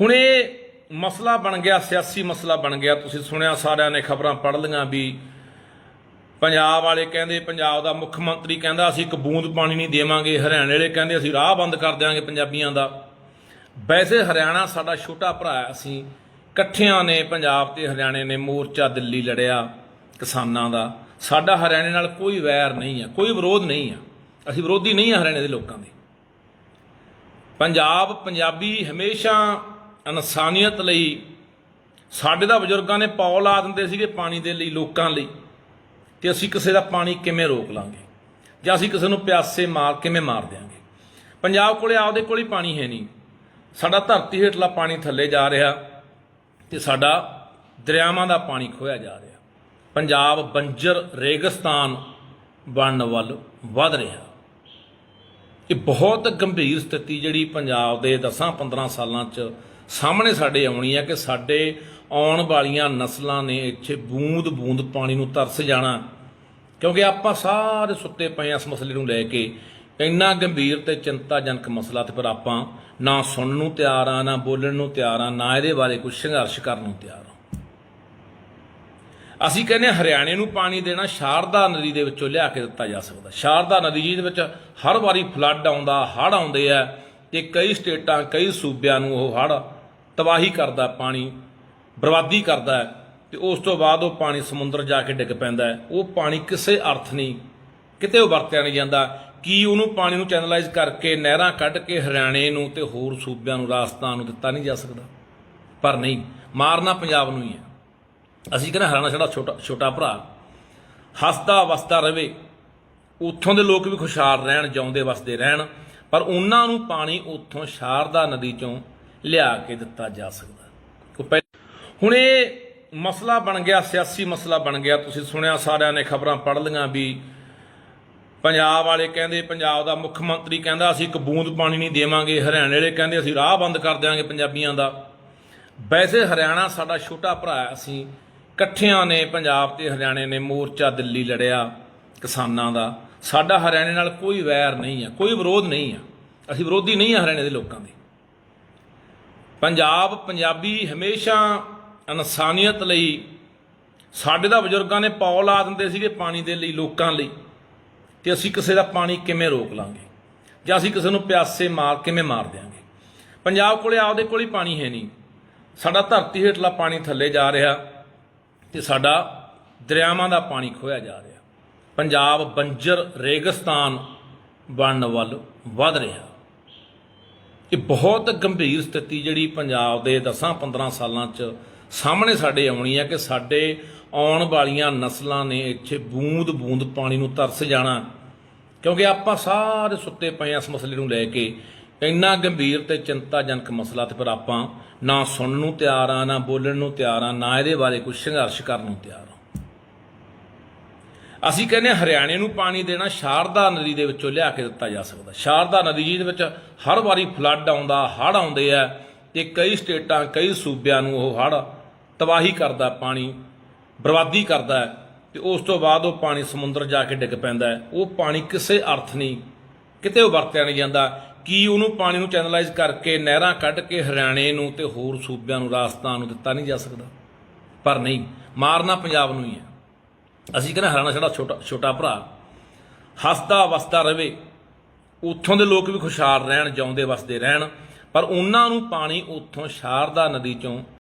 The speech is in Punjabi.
ਹੁਣ ਇਹ ਮਸਲਾ ਬਣ ਗਿਆ, ਸਿਆਸੀ ਮਸਲਾ ਬਣ ਗਿਆ। ਤੁਸੀਂ ਸੁਣਿਆ ਸਾਰਿਆਂ ਨੇ ਖਬਰਾਂ, ਪੜ੍ਹ ਲਈਆਂ ਵੀ ਪੰਜਾਬ ਵਾਲੇ ਕਹਿੰਦੇ, ਪੰਜਾਬ ਦਾ ਮੁੱਖ ਮੰਤਰੀ ਕਹਿੰਦਾ, ਅਸੀਂ ਇੱਕ ਬੂੰਦ ਪਾਣੀ ਨਹੀਂ ਦੇਵਾਂਗੇ। ਹਰਿਆਣੇ ਵਾਲੇ ਕਹਿੰਦੇ, ਅਸੀਂ ਰਾਹ ਬੰਦ ਕਰ ਦਿਆਂਗੇ ਪੰਜਾਬੀਆਂ ਦਾ। ਵੈਸੇ ਹਰਿਆਣਾ ਸਾਡਾ ਛੋਟਾ ਭਰਾ ਹੈ। ਅਸੀਂ ਇਕੱਠਿਆਂ ਨੇ ਪੰਜਾਬ ਤੇ ਹਰਿਆਣੇ ਨੇ ਮੋਰਚਾ ਦਿੱਲੀ ਲੜਿਆ ਕਿਸਾਨਾਂ ਦਾ। ਸਾਡਾ ਹਰਿਆਣੇ ਨਾਲ ਕੋਈ ਵੈਰ ਨਹੀਂ ਹੈ, ਕੋਈ ਵਿਰੋਧ ਨਹੀਂ ਹੈ। ਅਸੀਂ ਵਿਰੋਧੀ ਨਹੀਂ ਹਾਂ ਹਰਿਆਣੇ ਦੇ ਲੋਕਾਂ ਦੇ। ਪੰਜਾਬ ਪੰਜਾਬੀ ਹਮੇਸ਼ਾ ਇਨਸਾਨੀਅਤ ਲਈ ਸਾਡੇ ਦਾ ਬਜ਼ੁਰਗਾਂ ਨੇ ਪੌਲ ਲਾ ਦਿੰਦੇ ਸੀਗੇ ਪਾਣੀ ਦੇ ਲਈ ਲੋਕਾਂ ਲਈ ਤੇ ਅਸੀਂ ਕਿਸੇ ਦਾ ਪਾਣੀ ਕਿਵੇਂ ਰੋਕ ਲਾਂਗੇ ਜਾਂ ਅਸੀਂ ਕਿਸੇ ਨੂੰ ਪਿਆਸੇ ਮਾਰ ਕਿਵੇਂ ਮਾਰ ਦਿਆਂਗੇ। ਪੰਜਾਬ ਕੋਲੇ ਆਪਦੇ ਕੋਲ ਹੀ ਪਾਣੀ ਹੈ ਨਹੀਂ। ਸਾਡਾ ਧਰਤੀ ਹੇਠਲਾ ਪਾਣੀ ਥੱਲੇ ਜਾ ਰਿਹਾ ਤੇ ਸਾਡਾ ਦਰਿਆਵਾਂ ਦਾ ਪਾਣੀ ਖੋਇਆ ਜਾ ਰਿਹਾ। ਪੰਜਾਬ ਬੰਜਰ ਰੇਗਿਸਤਾਨ ਬਣਨ ਵੱਲ ਵਧ ਰਿਹਾ। ਇਹ ਬਹੁਤ ਗੰਭੀਰ ਸਥਿਤੀ ਜਿਹੜੀ ਪੰਜਾਬ ਦੇ 10-15 ਸਾਲਾਂ 'ਚ ਸਾਹਮਣੇ ਸਾਡੇ ਆਉਣੀ ਹੈ ਕਿ ਸਾਡੇ ਆਉਣ ਵਾਲੀਆਂ ਨਸਲਾਂ ਨੇ ਇੱਥੇ ਬੂੰਦ-ਬੂੰਦ ਪਾਣੀ ਨੂੰ ਤਰਸ ਜਾਣਾ। ਕਿਉਂਕਿ ਆਪਾਂ ਸਾਰੇ ਸੁੱਤੇ ਪਏ ਹਾਂ ਇਸ ਮਸਲੇ ਨੂੰ ਲੈ ਕੇ। ਇੰਨਾ ਗੰਭੀਰ ਤੇ ਚਿੰਤਾਜਨਕ ਮਸਲਾ ਤੇ ਪਰ ਆਪਾਂ ਨਾ ਸੁਣਨ ਨੂੰ ਤਿਆਰ ਆ, ਨਾ ਬੋਲਣ ਨੂੰ ਤਿਆਰ ਆ, ਨਾ ਇਹਦੇ ਬਾਰੇ ਕੋਈ ਸੰਘਰਸ਼ ਕਰਨ ਨੂੰ ਤਿਆਰ ਆ। ਅਸੀਂ ਕਹਿੰਦੇ ਹਾਂ ਹਰਿਆਣੇ ਨੂੰ ਪਾਣੀ ਦੇਣਾ ਸ਼ਾਰਦਾ ਨਦੀ ਦੇ ਵਿੱਚੋਂ ਲਿਆ ਕੇ ਦਿੱਤਾ ਜਾ ਸਕਦਾ। ਸ਼ਾਰਦਾ ਨਦੀ ਜਿਹਦੇ ਵਿੱਚ ਹਰ ਵਾਰੀ ਫਲੱਡ ਆਉਂਦਾ, ਹੜ੍ਹ ਆਉਂਦੇ ਆ ਤੇ ਕਈ ਸਟੇਟਾਂ, ਕਈ ਸੂਬਿਆਂ ਨੂੰ ਉਹ ਹੜ੍ਹ ਤਬਾਹੀ ਕਰਦਾ, ਪਾਣੀ ਬਰਬਾਦੀ ਕਰਦਾ ਹੈ ਤੇ ਉਸ ਤੋਂ ਬਾਅਦ ਉਹ ਪਾਣੀ ਸਮੁੰਦਰ ਜਾ ਕੇ ਡਿੱਗ ਪੈਂਦਾ ਉਹ ਪਾਣੀ ਕਿਸੇ ਅਰਥ ਨਹੀਂ, ਕਿਤੇ ਉਹ ਵਰਤਿਆ ਨਹੀਂ ਜਾਂਦਾ। ਕੀ ਉਹਨੂੰ ਪਾਣੀ ਨੂੰ ਚੈਨਲਾਈਜ਼ ਕਰਕੇ ਨਹਿਰਾਂ ਕੱਢ ਕੇ ਹਰਿਆਣੇ ਨੂੰ ਤੇ ਹੋਰ ਸੂਬਿਆਂ ਨੂੰ, ਰਾਜਸਥਾਨ ਨੂੰ ਦਿੱਤਾ ਨਹੀਂ ਜਾ ਸਕਦਾ? ਪਰ ਨਹੀਂ, ਮਾਰਨਾ ਪੰਜਾਬ ਨੂੰ ਹੀ ਹੈ। ਅਸੀਂ ਕਹਿੰਦੇ ਹਰਿਆਣਾ ਸਾਡਾ ਛੋਟਾ ਛੋਟਾ ਭਰਾ, ਹੱਸਦਾ ਵਸਦਾ ਰਵੇ ਉੱਥੋਂ ਦੇ ਲੋਕ ਵੀ ਖੁਸ਼ਹਾਲ ਰਹਿਣ, ਜਿਉਂਦੇ ਵਸਦੇ ਰਹਿਣ। ਪਰ ਉਹਨਾਂ ਨੂੰ ਪਾਣੀ ਉੱਥੋਂ ਸ਼ਾਰਦਾ ਨਦੀ ਚੋਂ ਲਿਆ ਕੇ ਦਿੱਤਾ ਜਾ ਸਕਦਾ। ਹੁਣ ਇਹ ਮਸਲਾ ਬਣ ਗਿਆ, ਸਿਆਸੀ ਮਸਲਾ ਬਣ ਗਿਆ। ਤੁਸੀਂ ਸੁਣਿਆ ਸਾਰਿਆਂ ਨੇ ਖਬਰਾਂ, ਪੜ੍ਹ ਲਈਆਂ ਵੀ ਪੰਜਾਬ ਵਾਲੇ ਕਹਿੰਦੇ, ਪੰਜਾਬ ਦਾ ਮੁੱਖ ਮੰਤਰੀ ਕਹਿੰਦਾ, ਅਸੀਂ ਇੱਕ ਬੂੰਦ ਪਾਣੀ ਨਹੀਂ ਦੇਵਾਂਗੇ। ਹਰਿਆਣੇ ਵਾਲੇ ਕਹਿੰਦੇ, ਅਸੀਂ ਰਾਹ ਬੰਦ ਕਰ ਦਿਆਂਗੇ ਪੰਜਾਬੀਆਂ ਦਾ। ਵੈਸੇ ਹਰਿਆਣਾ ਸਾਡਾ ਛੋਟਾ ਭਰਾ ਹੈ। ਅਸੀਂ ਇਕੱਠਿਆਂ ਨੇ ਪੰਜਾਬ ਤੇ ਹਰਿਆਣੇ ਨੇ ਮੋਰਚਾ ਦਿੱਲੀ ਲੜਿਆ ਕਿਸਾਨਾਂ ਦਾ। ਸਾਡਾ ਹਰਿਆਣੇ ਨਾਲ ਕੋਈ ਵੈਰ ਨਹੀਂ ਹੈ ਕੋਈ ਵਿਰੋਧ ਨਹੀਂ ਹੈ ਅਸੀਂ ਵਿਰੋਧੀ ਨਹੀਂ ਹਾਂ ਹਰਿਆਣੇ ਦੇ ਲੋਕਾਂ ਦੇ। ਪੰਜਾਬ ਪੰਜਾਬੀ ਹਮੇਸ਼ਾ ਇਨਸਾਨੀਅਤ ਲਈ, ਸਾਡੇ ਦਾ ਬਜ਼ੁਰਗਾਂ ਨੇ ਪੌਲ ਲਾ ਦਿੰਦੇ ਸੀਗੇ ਪਾਣੀ ਦੇ ਲਈ ਲੋਕਾਂ ਲਈ, ਤੇ ਅਸੀਂ ਕਿਸੇ ਦਾ ਪਾਣੀ ਕਿਵੇਂ ਰੋਕ ਲਾਂਗੇ? ਜਾਂ ਅਸੀਂ ਕਿਸੇ ਨੂੰ ਪਿਆਸੇ ਮਾਰ, ਕਿਵੇਂ ਮਾਰ ਦਿਆਂਗੇ? ਪੰਜਾਬ ਕੋਲੇ ਆਪਦੇ ਕੋਲ ਹੀ ਪਾਣੀ ਹੈ ਨਹੀਂ। ਸਾਡਾ ਧਰਤੀ ਹੇਠਲਾ ਪਾਣੀ ਥੱਲੇ ਜਾ ਰਿਹਾ ਤੇ ਸਾਡਾ ਦਰਿਆਵਾਂ ਦਾ ਪਾਣੀ ਖੋਇਆ ਜਾ ਰਿਹਾ। ਪੰਜਾਬ ਬੰਜਰ ਰੇਗਿਸਤਾਨ ਬਣਨ ਵੱਲ ਵਧ ਰਿਹਾ। ਇਹ ਬਹੁਤ ਗੰਭੀਰ ਸਥਿਤੀ ਜਿਹੜੀ ਪੰਜਾਬ ਦੇ 10-15 ਸਾਲਾਂ 'ਚ ਸਾਹਮਣੇ ਸਾਡੇ ਆਉਣੀ ਹੈ ਕਿ ਸਾਡੇ ਆਉਣ ਵਾਲੀਆਂ ਨਸਲਾਂ ਨੇ ਇੱਥੇ ਬੂੰਦ-ਬੂੰਦ ਪਾਣੀ ਨੂੰ ਤਰਸ ਜਾਣਾ। ਕਿਉਂਕਿ ਆਪਾਂ ਸਾਰੇ ਸੁੱਤੇ ਪਏ ਹਾਂ ਇਸ ਮਸਲੇ ਨੂੰ ਲੈ ਕੇ। ਇੰਨਾ ਗੰਭੀਰ ਤੇ ਚਿੰਤਾਜਨਕ ਮਸਲਾ ਤੇ ਪਰ ਆਪਾਂ ਨਾ ਸੁਣਨ ਨੂੰ ਤਿਆਰ ਆ ਨਾ ਬੋਲਣ ਨੂੰ ਤਿਆਰ ਆ ਨਾ ਇਹਦੇ ਬਾਰੇ ਕੋਈ ਸੰਘਰਸ਼ ਕਰਨ ਨੂੰ ਤਿਆਰ ਆ ਅਸੀਂ ਕਹਿੰਦੇ ਹਾਂ ਹਰਿਆਣੇ ਨੂੰ ਪਾਣੀ ਦੇਣਾ ਸ਼ਾਰਦਾ ਨਦੀ ਦੇ ਵਿੱਚੋਂ ਲਿਆ ਕੇ ਦਿੱਤਾ ਜਾ ਸਕਦਾ। ਸ਼ਾਰਦਾ ਨਦੀ ਜਿਹਦੇ ਵਿੱਚ ਹਰ ਵਾਰੀ ਫਲੱਡ ਆਉਂਦਾ, ਹੜ੍ਹ ਆਉਂਦੇ ਆ ਤੇ ਕਈ ਸਟੇਟਾਂ, ਕਈ ਸੂਬਿਆਂ ਨੂੰ ਉਹ ਹੜ੍ਹ ਤਬਾਹੀ ਕਰਦਾ, ਪਾਣੀ ਬਰਬਾਦੀ ਕਰਦਾ ਹੈ ਤੇ ਉਸ ਤੋਂ ਬਾਅਦ ਉਹ ਪਾਣੀ ਸਮੁੰਦਰ ਜਾ ਕੇ ਡਿੱਗ ਪੈਂਦਾ ਉਹ ਪਾਣੀ ਕਿਸੇ ਅਰਥ ਨਹੀਂ, ਕਿਤੇ ਉਹ ਵਰਤਿਆ ਨਹੀਂ ਜਾਂਦਾ। ਕੀ ਉਹਨੂੰ ਪਾਣੀ ਨੂੰ ਚੈਨਲਾਈਜ਼ ਕਰਕੇ ਨਹਿਰਾਂ ਕੱਢ ਕੇ ਹਰਿਆਣੇ ਨੂੰ ਤੇ ਹੋਰ ਸੂਬਿਆਂ ਨੂੰ, ਰਾਜਸਥਾਨ ਨੂੰ ਦਿੱਤਾ ਨਹੀਂ ਜਾ ਸਕਦਾ? ਪਰ ਨਹੀਂ, ਮਾਰਨਾ ਪੰਜਾਬ ਨੂੰ ਹੀ ਹੈ। ਅਸੀਂ ਕਹਿੰਦੇ ਹਰਿਆਣਾ ਸਾਡਾ ਛੋਟਾ ਛੋਟਾ ਭਰਾ। ਹੱਸਦਾ ਵਸਦਾ ਰਵੇ, ਉੱਥੋਂ ਦੇ ਲੋਕ ਵੀ ਖੁਸ਼ਹਾਲ ਰਹਿਣ, ਜਿਉਂਦੇ ਵਸਦੇ ਰਹਿਣ, ਪਰ ਉਹਨਾਂ ਨੂੰ ਪਾਣੀ ਉੱਥੋਂ ਸ਼ਾਰਦਾ ਨਦੀ ਚੋਂ